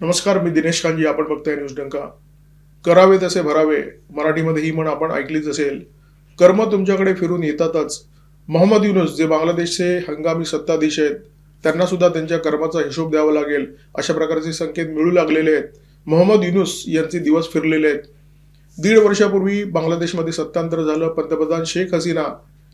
नमस्कार मी दिनेश कांजी आपण बघताय न्यूज डंका. करावे तसे भरावे मराठीमध्ये ही म्हण आपण ऐकलीच असेल. कर्म तुमच्याकडे फिरून येतातच. मोहम्मद युनुस जे बांगलादेशचे हंगामी सत्ताधीश आहेत त्यांना सुद्धा त्यांच्या कर्माचा हिशोब द्यावा लागेल अशा प्रकारचे संकेत मिळू लागलेले आहेत. मोहम्मद युनुस यांचे दिवस फिरलेले आहेत. दीड वर्षापूर्वी बांगलादेशमध्ये सत्तांतर झालं पंतप्रधान शेख हसीना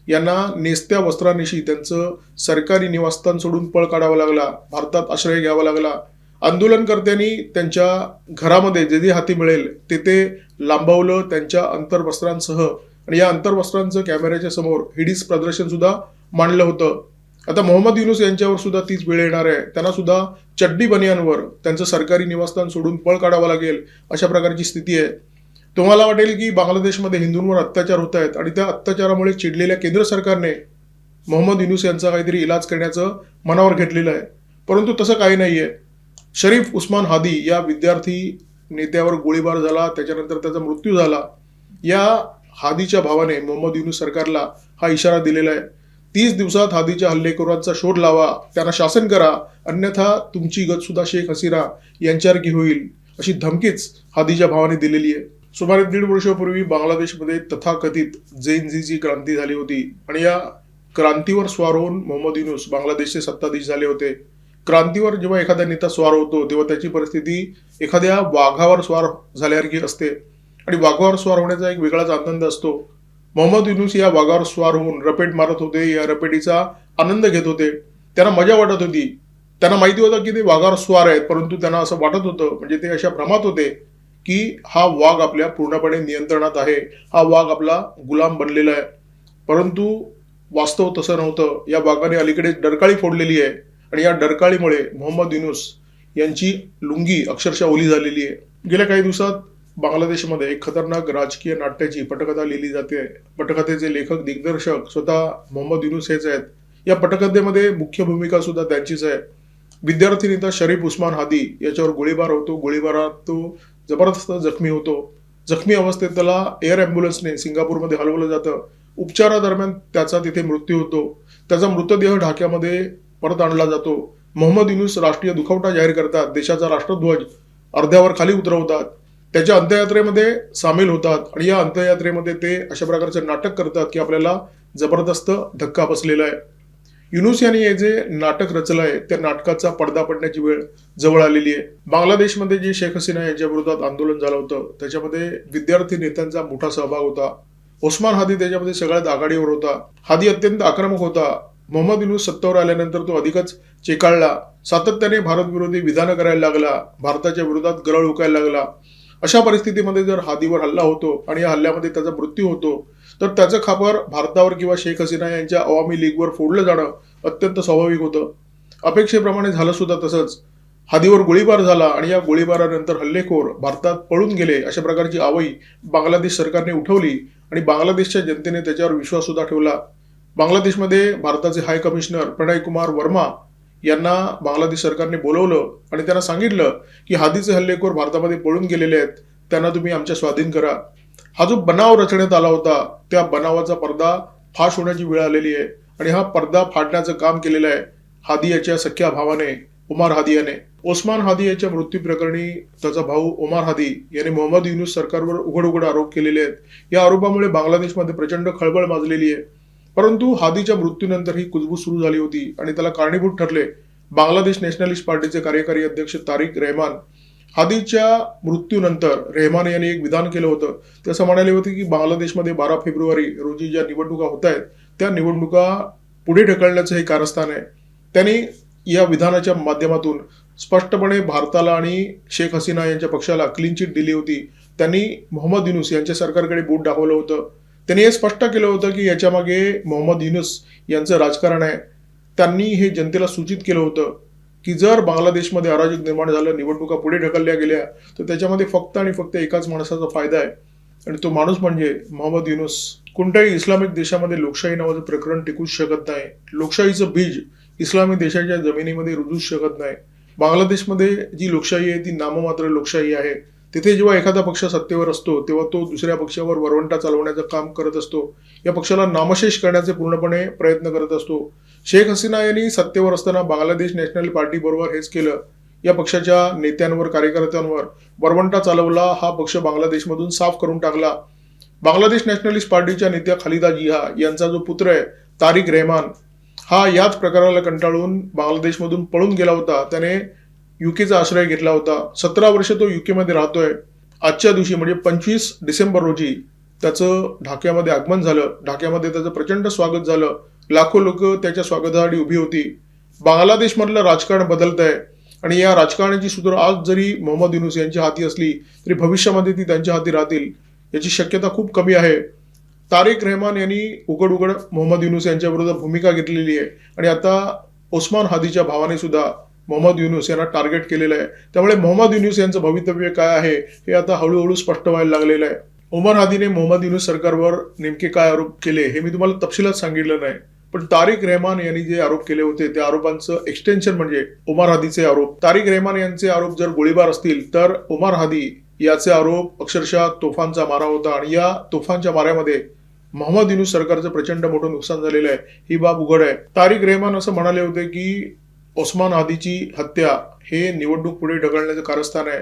यांना नेस्त्या वस्त्रानिशी त्यांचं सरकारी निवासस्थान सोडून पळ काढावा लागला भारतात आश्रय घ्यावा लागला. आंदोलनकर्त्यांनी त्यांच्या घरामध्ये जे जे हाती मिळेल ते ते लांबवलं त्यांच्या अंतर्वस्त्रांसह. आणि या अंतर्वस्त्रांचं कॅमेऱ्याच्या समोर हिडीस प्रदर्शन सुद्धा मांडलं होतं. आता मोहम्मद युनुस यांच्यावर सुद्धा तीच वेळ येणार आहे. त्यांना सुद्धा चड्डी बनियांवर त्यांचं सरकारी निवासस्थान सोडून पळ काढावं लागेल अशा प्रकारची स्थिती आहे. तुम्हाला वाटेल की बांगलादेशमध्ये हिंदूंवर अत्याचार होत आहेत आणि त्या अत्याचारामुळे चिडलेल्या केंद्र सरकारने मोहम्मद युनुस यांचा काहीतरी इलाज करण्याचं मनावर घेतलेलं आहे. परंतु तसं काही नाही आहे शरीफ उस्मान हादी या विद्यार्थी नेत्यावर गोळीबार झाला त्याच्यानंतर त्याचा मृत्यू झाला. या हादीच्या भावाने मोहम्मद युनुस सरकारला हा इशारा दिलेला आहे. तीस दिवसात हादीच्या हल्लेखोरांचा शोध लावा त्यांना शासन करा अन्यथा तुमची गत सुद्धा शेख हसीना यांच्यासारखी होईल अशी धमकीच हादीच्या भावाने दिलेली आहे. सुमारे दीड वर्षापूर्वी बांगलादेशमध्ये तथाकथित जैनजीची क्रांती झाली होती आणि या क्रांतीवर स्वार होऊन मोहम्मद युनुस बांगलादेशचे सत्ताधीश झाले होते. क्रांतीवर जेव्हा एखादा नेता स्वार होतो तेव्हा त्याची परिस्थिती एखाद्या वाघावर स्वार झाल्यासारखी असते. आणि वाघावर स्वार होण्याचा एक वेगळाच आनंद असतो. मोहम्मद युनुस या वाघावर स्वार होऊन रपेट मारत होते या रपेटीचा आनंद घेत होते. त्यांना मजा वाटत होती. त्यांना माहिती होतं की ते वाघावर स्वार आहेत परंतु त्यांना असं वाटत होतं म्हणजे ते अशा भ्रमात होते की हा वाघ आपल्या पूर्णपणे नियंत्रणात आहे. हा वाघ आपला गुलाम बनलेला आहे. परंतु वास्तव तसं नव्हतं. या वाघाने अलीकडे डरकाळी फोडलेली आहे. आणि या डरकाळीमुळे मोहम्मद युनुस यांची लुंगी अक्षरशः ओली झालेली आहे. गेल्या काही दिवसात बांगलादेशमध्ये एक खतरनाक राजकीय नाट्याची पटकथा लिहिली जाते. पटकथेचे लेखक दिग्दर्शक स्वतः मोहम्मद युनुस हेच आहेत. या पटकथेमध्ये मुख्य भूमिका सुद्धा त्यांचीच आहे. विद्यार्थी नेता शरीफ उस्मान हादी याच्यावर गोळीबार होतो. गोळीबारात तो जबरदस्त जखमी होतो. जखमी अवस्थेत त्याला एअर ॲम्ब्युलन्सने सिंगापूरमध्ये हलवलं जातं. उपचारादरम्यान त्याचा तिथे मृत्यू होतो. त्याचा मृतदेह ढाक्यामध्ये परत आणला जातो. मोहम्मद युनुस राष्ट्रीय दुखवटा जाहीर करतात. देशाचा राष्ट्रध्वज अर्ध्यावर खाली उतरवतात. त्याच्या अंत्ययात्रेमध्ये सामील होतात आणि या अंत्ययात्रेमध्ये ते अशा प्रकारचं नाटक करतात की आपल्याला जबरदस्त धक्का बसलेला आहे. युनुस यांनी हे जे नाटक रचलं आहे त्या नाटकाचा पडदा पडण्याची वेळ जवळ आलेली आहे. बांगलादेशमध्ये जे शेख हसीना यांच्या विरोधात आंदोलन झालं होतं त्याच्यामध्ये विद्यार्थी नेत्यांचा मोठा सहभाग होता. ओस्मान हादी त्याच्यामध्ये सगळ्यात आघाडीवर होता. हादी अत्यंत आक्रमक होता. मोहम्मद युनुस सत्तेवर आल्यानंतर तो अधिकच चेकाळला. सातत्याने भारतविरोधी विधानं करायला लागला. भारताच्या विरोधात गरळ उकायला लागला. अशा परिस्थितीमध्ये जर हादीवर हल्ला होतो आणि या हल्ल्यामध्ये त्याचा मृत्यू होतो तर त्याचं खापर भारतावर किंवा शेख हसीना यांच्या अवामी लीगवर फोडलं जाणं अत्यंत स्वाभाविक होतं. अपेक्षेप्रमाणे झालं सुद्धा तसंच. हादीवर गोळीबार झाला आणि या गोळीबारानंतर हल्लेखोर भारतात पळून गेले अशा प्रकारची आवई बांगलादेश सरकारने उठवली आणि बांगलादेशच्या जनतेने त्याच्यावर विश्वास सुद्धा ठेवला. बांगलादेशमध्ये भारताचे हाय कमिशनर प्रणय कुमार वर्मा यांना बांगलादेश सरकारने बोलवलं आणि त्यांना सांगितलं की हादीचे हल्लेखोर भारतामध्ये पळून गेलेले आहेत त्यांना तुम्ही आमच्या स्वाधीन करा. हा जो बनाव रचण्यात आला होता त्या बनावाचा पडदा फाश होण्याची वेळ आलेली आहे आणि हा पडदा फाडण्याचं काम केलेलं आहे हादी याच्या सख्या भावाने उमार हादी याने. ओस्मान हादी याच्या मृत्यू प्रकरणी त्याचा भाऊ उमार हादी याने मोहम्मद युनुस सरकारवर उघड उघड आरोप केलेले आहेत. या आरोपामुळे बांगलादेशमध्ये प्रचंड खळबळ माजलेली आहे. परंतु हादीच्या मृत्यूनंतर ही कुजबूज सुरू झाली होती आणि त्याला कारणीभूत ठरले. बांगलादेश नॅशनलिस्ट पार्टीचे कार्यकारी अध्यक्ष तारिक रेहमान हादीच्या मृत्यूनंतर रेहमान यांनी एक विधान केलं होतं. ते असं म्हणाले होते की बांगलादेशमध्ये बारा फेब्रुवारी रोजी ज्या निवडणुका होत आहेत त्या निवडणुका पुढे ढकलण्याचं हे कारस्थान आहे. त्यांनी या विधानाच्या माध्यमातून स्पष्टपणे भारताला आणि शेख हसीना यांच्या पक्षाला क्लीन चिट दिली होती. त्यांनी मोहम्मद युनुस यांच्या सरकारकडे बोट दाखवलं होतं. त्यांनी हे स्पष्ट केलं होतं की याच्या मागे मोहम्मद युनुस यांचं राजकारण आहे. त्यांनी हे जनतेला सूचित केलं होतं की जर बांगलादेशमध्ये अराजक निर्माण झालं निवडणुका पुढे ढकलल्या गेल्या तर त्याच्यामध्ये फक्त आणि फक्त एकाच माणसाचा फायदा आहे. आणि तो माणूस म्हणजे मोहम्मद युनुस. कोणत्याही इस्लामिक देशामध्ये लोकशाही नावाचं प्रकरण टिकूच शकत नाही. लोकशाहीचं बीज इस्लामिक देशाच्या जमिनीमध्ये रुजूच शकत नाही. बांगलादेशमध्ये जी लोकशाही आहे ती नाममात्र लोकशाही आहे. तिथे जेव्हा एखादा पक्ष सत्तेवर असतो तेव्हा तो दुसऱ्या पक्षावर वरवंटा चालवण्याचं काम करत असतो. या पक्षाला नामशेष करण्याचे पूर्णपणे प्रयत्न करत असतो. शेख हसीना यांनी सत्तेवर असताना बांगलादेश नॅशनल पार्टी बरोबर हेच केलं. या पक्षाच्या नेत्यांवर कार्यकर्त्यांवर वरवंटा चालवला हा पक्ष बांगलादेशमधून साफ करून टाकला. बांगलादेश नॅशनलिस्ट पार्टीच्या नेत्या खालिदा जिहा यांचा जो पुत्र आहे तारिक रेहमान हा याच प्रकाराला कंटाळून बांगलादेशमधून पळून गेला होता. त्याने युकेचा आश्रय घेतला होता. सतरा वर्ष तो युकेमध्ये राहतोय. आजच्या दिवशी म्हणजे पंचवीस डिसेंबर रोजी त्याचं ढाक्यामध्ये आगमन झालं. ढाक्यामध्ये त्याचं प्रचंड स्वागत झालं. लाखो लोक त्याच्या स्वागतासाठी उभी होती. बांगलादेशमधलं राजकारण बदलत आहे आणि या राजकारणाची सूत्र आज जरी मोहम्मद युनुस यांच्या हाती असली तरी भविष्यामध्ये ती त्यांच्या हाती राहतील याची शक्यता खूप कमी आहे. तारिक रहमान यांनी उघड उघड मोहम्मद युनुस यांच्या भूमिका घेतलेली आहे. आणि आता ओस्मान हादीच्या भावाने सुद्धा मोहम्मद युनुस यांना टार्गेट केलेलं आहे. त्यामुळे मोहम्मद युनुस यांचं भवितव्य काय आहे हे आता हळूहळू स्पष्ट व्हायला लागलेलं आहे. उमर हादीने मोहम्मद युनुस सरकारवर नेमके काय आरोप केले हे मी तुम्हाला तपशिलात सांगितलं नाही. पण तारिक रेहमान यांनी जे आरोप केले होते त्या आरोपांचं एक्सटेन्शन म्हणजे उमर हादीचे आरोप. तारिक रेहमान यांचे आरोप जर गोळीबार असतील तर उमर हादी याचे आरोप अक्षरशः तोफांचा मारा होता आणि या तोफांच्या माऱ्यामध्ये मोहम्मद युनुस सरकारचं प्रचंड मोठं नुकसान झालेलं आहे. ही बाब उघड आहे. तारिक रेहमान असं म्हणाले होते की ओस्मान आदीची हत्या हे निवडणूक पुढे ढकलण्याचं कारस्थान आहे.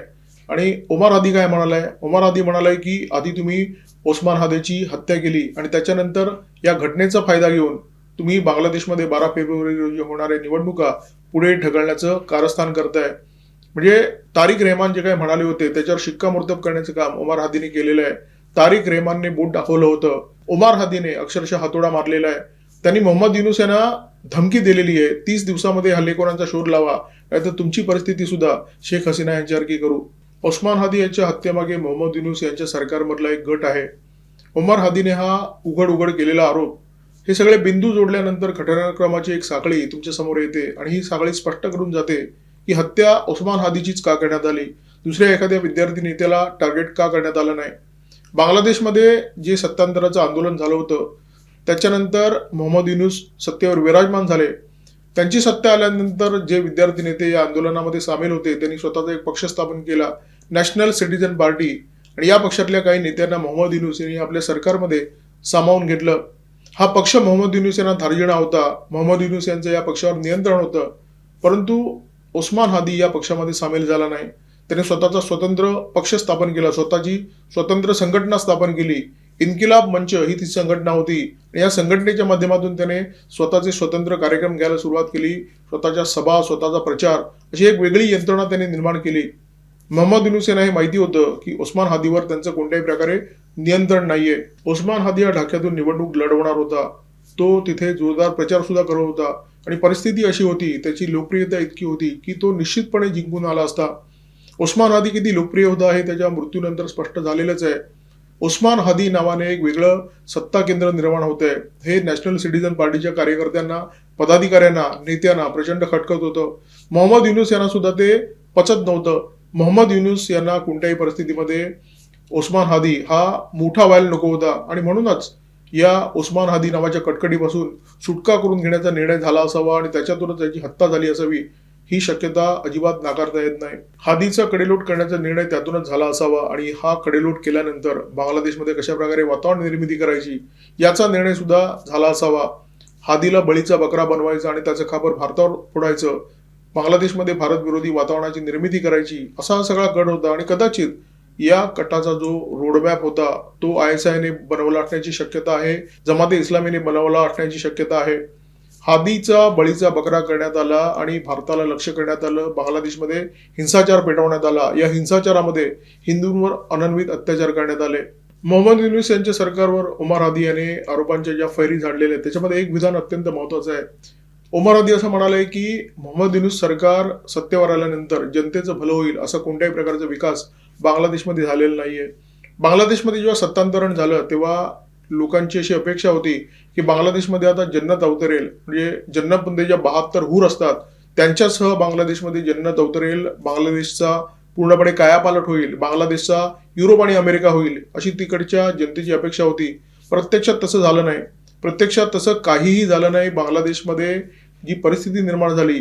आणि ओमार आदी काय म्हणालाय? ओमार आदी म्हणालाय की आधी तुम्ही ओस्मान हादेची हत्या केली आणि त्याच्यानंतर या घटनेचा फायदा घेऊन तुम्ही बांगलादेशमध्ये बारा फेब्रुवारी रोजी होणाऱ्या निवडणुका पुढे ढकलण्याचं कारस्थान करताय. म्हणजे तारिक रेहमान जे काही म्हणाले होते त्याच्यावर शिक्कामोर्तब करण्याचं काम ओमार हादीने केलेलं आहे. तारिक रेहमानने बोट दाखवलं होतं. ओमार हादीने अक्षरशः हातोडा मारलेला आहे. त्यांनी मोहम्मद युनुस यांना धमकी दिलेली आहे. तीस दिवसामध्ये हल्लेखोरांचा शोध लावा? नाहीतर तुमची परिस्थिती सुद्धा शेख हसीना यांच्यासारखी करू. ओस्मान हादी यांच्या हत्येमागे मोहम्मद युनुस यांच्या सरकारमधला एक गट आहे. उमर हादीने हा उघड उघड केलेला आरोप. हे सगळे बिंदू जोडल्यानंतर घटनाक्रमाची एक साखळी तुमच्यासमोर येते आणि ही साखळी स्पष्ट करून जाते की हत्या ओस्मान हादीचीच का करण्यात आली? दुसऱ्या एखाद्या विद्यार्थी नेत्याला टार्गेट का करण्यात आलं नाही? बांगलादेशमध्ये जे सत्तांतराचं आंदोलन झालं होतं त्याच्यानंतर मोहम्मद युनुस सत्तेवर विराजमान झाले. त्यांची सत्ता आल्यानंतर जे विद्यार्थी नेते या आंदोलनामध्ये सामील होते त्यांनी स्वतःचा एक पक्ष स्थापन केला नॅशनल सिटीजन पार्टी आणि या पक्षातल्या काही नेत्यांना मोहम्मद युनुस यांनी आपल्या सरकारमध्ये सामावून घेतलं. हा पक्ष मोहम्मद युनुस यांना धार्जिणा होता. मोहम्मद युनुस यांचं या पक्षावर नियंत्रण होतं. परंतु ओस्मान हादी या पक्षामध्ये सामील झाला नाही. त्याने स्वतःचा स्वतंत्र पक्ष स्थापन केला. स्वतःची स्वतंत्र संघटना स्थापन केली. इन्किलाब मंच ही ती संघटना होती. या संघटनेच्या माध्यमातून त्याने स्वतःचे स्वतंत्र कार्यक्रम घ्यायला सुरुवात केली. स्वतःच्या सभा स्वतःचा प्रचार अशी एक वेगळी यंत्रणा त्याने निर्माण केली. मोहम्मद युनुसेना हे माहिती होतं की ओस्मान हादीवर त्यांचं कोणत्याही प्रकारे नियंत्रण नाहीये. ओस्मान हादी या ढाक्यातून निवडणूक लढवणार होता. तो तिथे जोरदार प्रचार सुद्धा करत होता. आणि परिस्थिती अशी होती त्याची लोकप्रियता इतकी होती की तो निश्चितपणे जिंकून आला असता. ओस्मान हादी किती लोकप्रिय होता हे त्याच्या मृत्यूनंतर स्पष्ट झालेलंच आहे. उस्मान हदी नावाने एक वेगळं सत्ता केंद्र निर्माण होत आहे हे नॅशनल सिटीजन पार्टीच्या कार्यकर्त्यांना पदाधिकाऱ्यांना नेत्यांना प्रचंड खटकत होतं. मोहम्मद युनुस यांना सुद्धा ते पचत नव्हतं. मोहम्मद युनुस यांना कोणत्याही परिस्थितीमध्ये ओस्मान हादी हा मोठा व्हायला नको होता. आणि म्हणूनच या ओस्मान हादी नावाच्या कटकटीपासून सुटका करून घेण्याचा निर्णय झाला असावा आणि त्याच्यातूनच त्याची हत्या झाली असावी ही शक्यता अजिबात नाकारता येत नाही. हादीचा कडेलोट करण्याचा निर्णय त्यातूनच झाला असावा आणि हा कडेलोट केल्यानंतर बांगलादेशमध्ये कशा प्रकारे वातावरण निर्मिती करायची याचा निर्णय सुद्धा झाला असावा. हादीला बळीचा बकरा बनवायचा आणि त्याचं खापर भारतावर फोडायचं बांगलादेशमध्ये भारत विरोधी वातावरणाची निर्मिती करायची असा हा सगळा गट होता आणि कदाचित या कटाचा जो रोडमॅप होता तो आय एस आयने बनवला असण्याची शक्यता आहे जमाते इस्लामीने बनवला असण्याची शक्यता आहे. हादीचा बळीचा बकरा करण्यात आला आणि भारताला लक्ष करण्यात आलं. बांगलादेशमध्ये हिंसाचार पेटवण्यात आला. या हिंसाचारामध्ये हिंदूंवर अनन्वित अत्याचार करण्यात आले. मोहम्मद युनिस यांच्या सरकारवर उमर हादी याने आरोपांच्या ज्या फैरी झाडलेल्या आहेत त्याच्यामध्ये एक विधान अत्यंत महत्वाचं आहे. उमर हादी असं म्हणाले की मोहम्मद युनुस सरकार सत्तेवर आल्यानंतर जनतेचं भलं होईल असा कोणत्याही प्रकारचा विकास बांगलादेशमध्ये झालेला नाहीये. बांगलादेशमध्ये जेव्हा सत्तांतरण झालं तेव्हा लोकांची अशी अपेक्षा होती की बांगलादेशमध्ये आता जन्नत अवतरेल म्हणजे जन्नतमध्ये ज्या बहात्तर हूर असतात त्यांच्यासह बांगलादेशमध्ये जन्नत अवतरेल बांगलादेशचा पूर्णपणे कायापालट होईल बांगलादेशचा युरोप आणि अमेरिका होईल अशी तिकडच्या जनतेची अपेक्षा होती. प्रत्यक्षात तसं झालं नाही. प्रत्यक्षात तसं काहीही झालं नाही. बांगलादेशमध्ये जी परिस्थिती निर्माण झाली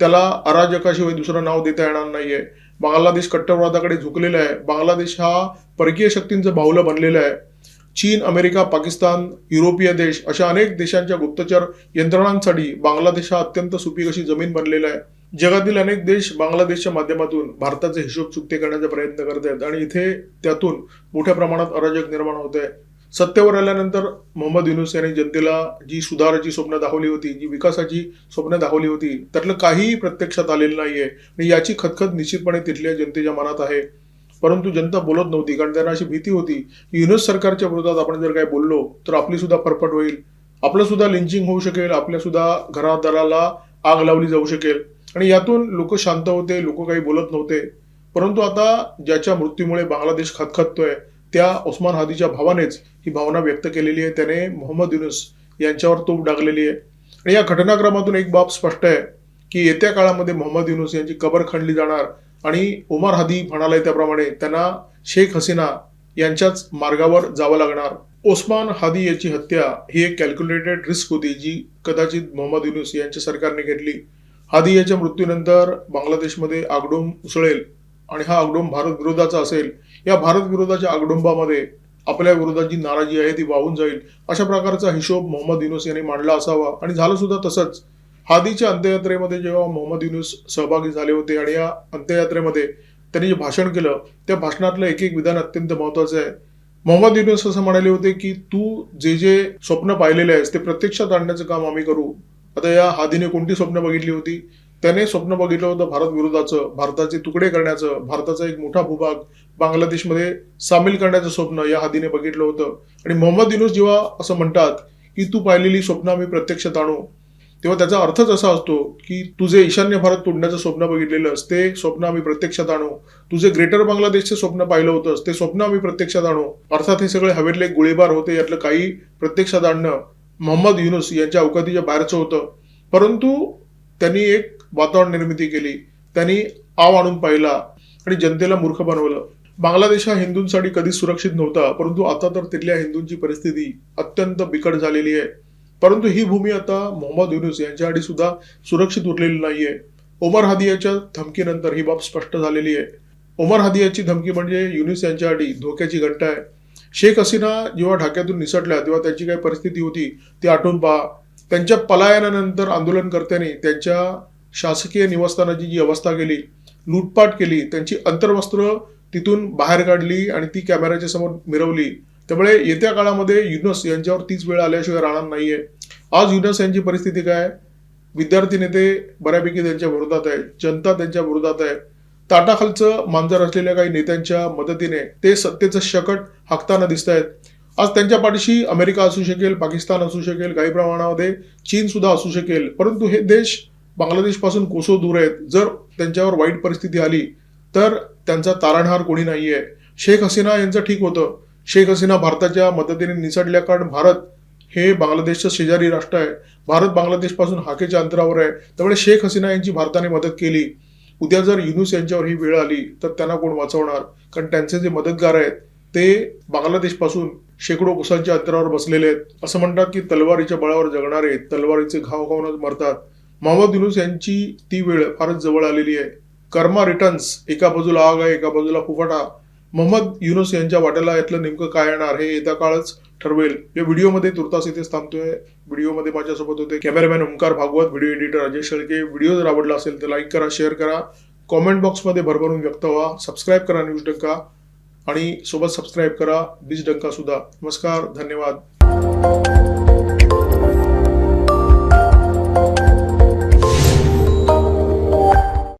त्याला अराजकाशिवाय दुसरं नाव देता येणार नाहीये. बांगलादेश कट्टरवादाकडे झुकलेला आहे. बांगलादेश हा परकीय शक्तींचं बाहुलं बनलेलं आहे. चीन अमेरिका पाकिस्तान युरोपीय देश अशा अनेक देशांच्या गुप्तचर यंत्रणांसाठी बांगलादेश हा अत्यंत सुपीक अशी जमीन बनलेला आहे. जगातील अनेक देश बांगलादेशच्या माध्यमातून भारताचे हिशोब चुकते करण्याचा प्रयत्न करत आहेत आणि इथे त्यातून मोठ्या प्रमाणात अराजक निर्माण होत आहे. सत्तेवर आल्यानंतर मोहम्मद युनुस यांनी जनतेला जी सुधाराची स्वप्न दाखवली होती जी विकासाची स्वप्न दाखवली होती त्यातलं काहीही प्रत्यक्षात आलेलं नाहीये आणि याची खतखत निश्चितपणे तिथल्या जनतेच्या मनात आहे. परंतु जनता बोलत नव्हती कारण त्यांना अशी भीती होती की युनुस सरकारच्या विरोधात आपण जर काही बोललो तर आपली सुद्धा फरफट होईल. आपलं सुद्धा लिंचिंग होऊ शकेल आपल्या सुद्धा घरादाराला आग लावली जाऊ शकेल. आणि यातून लोक शांत होते लोक काही बोलत नव्हते. परंतु आता ज्याच्या मृत्यूमुळे बांगलादेश खतखततोय त्या ओस्मान हादीच्या भावानेच ही भावना व्यक्त केलेली आहे. त्याने मोहम्मद युनुस यांच्यावर तोफ डागलेली आहे. आणि या घटनाक्रमातून एक बाब स्पष्ट आहे की येत्या काळामध्ये मोहम्मद युनुस यांची कबर खणली जाणार. आणि उमर हादी म्हणालाय त्याप्रमाणे त्यांना शेख हसीना यांच्याच मार्गावर जावं लागणार. ओस्मान हादी याची हत्या ही एक कॅल्क्युलेटेड रिस्क होती जी कदाचित मोहम्मद युनुस यांच्या सरकारने घेतली. हादी याच्या मृत्यूनंतर बांगलादेशमध्ये आगडोम उसळेल आणि हा आगडोम भारत विरोधाचा असेल. या भारत विरोधाच्या आगडोंबामध्ये आपल्या विरोधात जी नाराजी आहे ती वाहून जाईल. अशा प्रकारचा हिशोब मोहम्मद युनुस यांनी मांडला असावा आणि झालं सुद्धा तसंच. हादीच्या अंत्ययात्रेमध्ये जेव्हा मोहम्मद युनुस सहभागी झाले होते आणि या अंत्ययात्रेमध्ये त्यांनी जे भाषण केलं त्या भाषणातलं एक एक विधान अत्यंत महत्वाचं आहे. मोहम्मद युनुस असं म्हणाले होते की तू जे जे स्वप्न पाहिलेले आहेस ते प्रत्यक्षात आणण्याचं काम आम्ही करू. आता या हादीने कोणती स्वप्न बघितली होती? त्याने स्वप्न बघितलं होतं भारत विरोधाचं भारताचे तुकडे करण्याचं भारताचा एक मोठा भूभाग बांगलादेशमध्ये सामील करण्याचं स्वप्न या हादीने बघितलं होतं. आणि मोहम्मद युनुस जेव्हा असं म्हणतात की तू पाहिलेली स्वप्न आम्ही प्रत्यक्षात आणू तेव्हा त्याचा अर्थच असा असतो की तुझे ईशान्य भारत तोडण्याचं स्वप्न बघितलेलं ते स्वप्न आम्ही प्रत्यक्षात आणू. तुझे ग्रेटर बांगलादेशचे स्वप्न पाहिलं होतंस ते स्वप्न आम्ही प्रत्यक्षात आणू. अर्थात हे सगळे हवेतले गोळीबार होते यातलं काही प्रत्यक्षात आणणं. मोहम्मद युनुस यांच्या अवकातीच्या बाहेरचं होतं. परंतु त्यांनी एक वातावरण निर्मिती केली. त्यांनी आव आणून पाहिला आणि जनतेला मूर्ख बनवलं. बांगलादेश हा हिंदूंसाठी कधीच सुरक्षित नव्हता परंतु आता तर तिथल्या हिंदूंची परिस्थिती अत्यंत बिकट झालेली आहे. परंतु ही भूमी आता मोहम्मद युनुस यांच्यासाठी सुद्धा सुरक्षित उरलेली नाहीये. ओमर हादियाच्या धमकीनंतर ही बाब स्पष्ट झालेली आहे. ओमर हादियाची धमकी म्हणजे युनिस यांच्यासाठी धोक्याची घंटा आहे. शेख हसीना जेव्हा ढाक्यातून निसटल्या तेव्हा त्यांची काय परिस्थिती होती ती आठवून पहा. त्यांच्या पलायनानंतर आंदोलनकर्त्यांनी त्यांच्या शासकीय निवासस्थानाची जी अवस्था केली लूटपाट केली त्यांची अंतर्वस्त्र तिथून बाहेर काढली आणि ती कॅमेऱ्याच्या समोर मिरवली. त्यामुळे येत्या काळामध्ये युनस यांच्यावर तीच वेळ आल्याशिवाय राहणार नाहीये. आज युनस यांची परिस्थिती काय? विद्यार्थी नेते बऱ्यापैकी त्यांच्या विरोधात आहे जनता त्यांच्या विरोधात आहे. ताटाखालचं मांजर असलेल्या काही नेत्यांच्या मदतीने ते सत्तेचं शकट हाकताना दिसत आहेत आज त्यांच्या पाठीशी अमेरिका असू शकेल पाकिस्तान असू शकेल काही प्रमाणामध्ये चीन सुद्धा असू शकेल. परंतु हे देश बांगलादेशपासून कोसो दूर आहेत. जर त्यांच्यावर वाईट परिस्थिती आली तर त्यांचा तारणहार कोणी नाहीये. शेख हसीना यांचं ठीक होतं. शेख हसीना भारताच्या मदतीने निसटल्या कारण भारत हे बांगलादेशचं शेजारी राष्ट्र आहे. भारत बांगलादेशपासून हाकेच्या अंतरावर आहे. त्यामुळे शेख हसीना यांची भारताने मदत केली. उद्या जर युनुस यांच्यावर ही वेळ आली तर त्यांना कोण वाचवणार? कारण त्यांचे जे मदतगार आहेत ते बांगलादेशपासून शेकडो कोसांच्या अंतरावर बसलेले आहेत. असं म्हणतात की तलवारीच्या बळावर जगणारे तलवारीचे घाव खाऊनच मरतात. मोहम्मद युनुस यांची ती वेळ फारच जवळ आलेली आहे. कर्मा रिटर्न्स एका बाजूला आग आहे एका बाजूला फुफाटा. मोहम्मद युनुस यांच्या वाट्याला यातलं नेमकं काय येणार हे येत्या काळच ठरवेल. या व्हिडिओमध्ये तुर्तास इथेच थांबतोय. व्हिडिओमध्ये माझ्यासोबत होते cameraman Omkar Bhagwat video editor Ajay Shelke. Video जर आवडला असेल तर लाईक करा शेअर करा. कॉमेंट बॉक्समध्ये भरभरून व्यक्त व्हा. सबस्क्राईब करा न्यूज डंका. आणि सोबत सबस्क्राईब करा बीज डंका सुद्धा. नमस्कार धन्यवाद.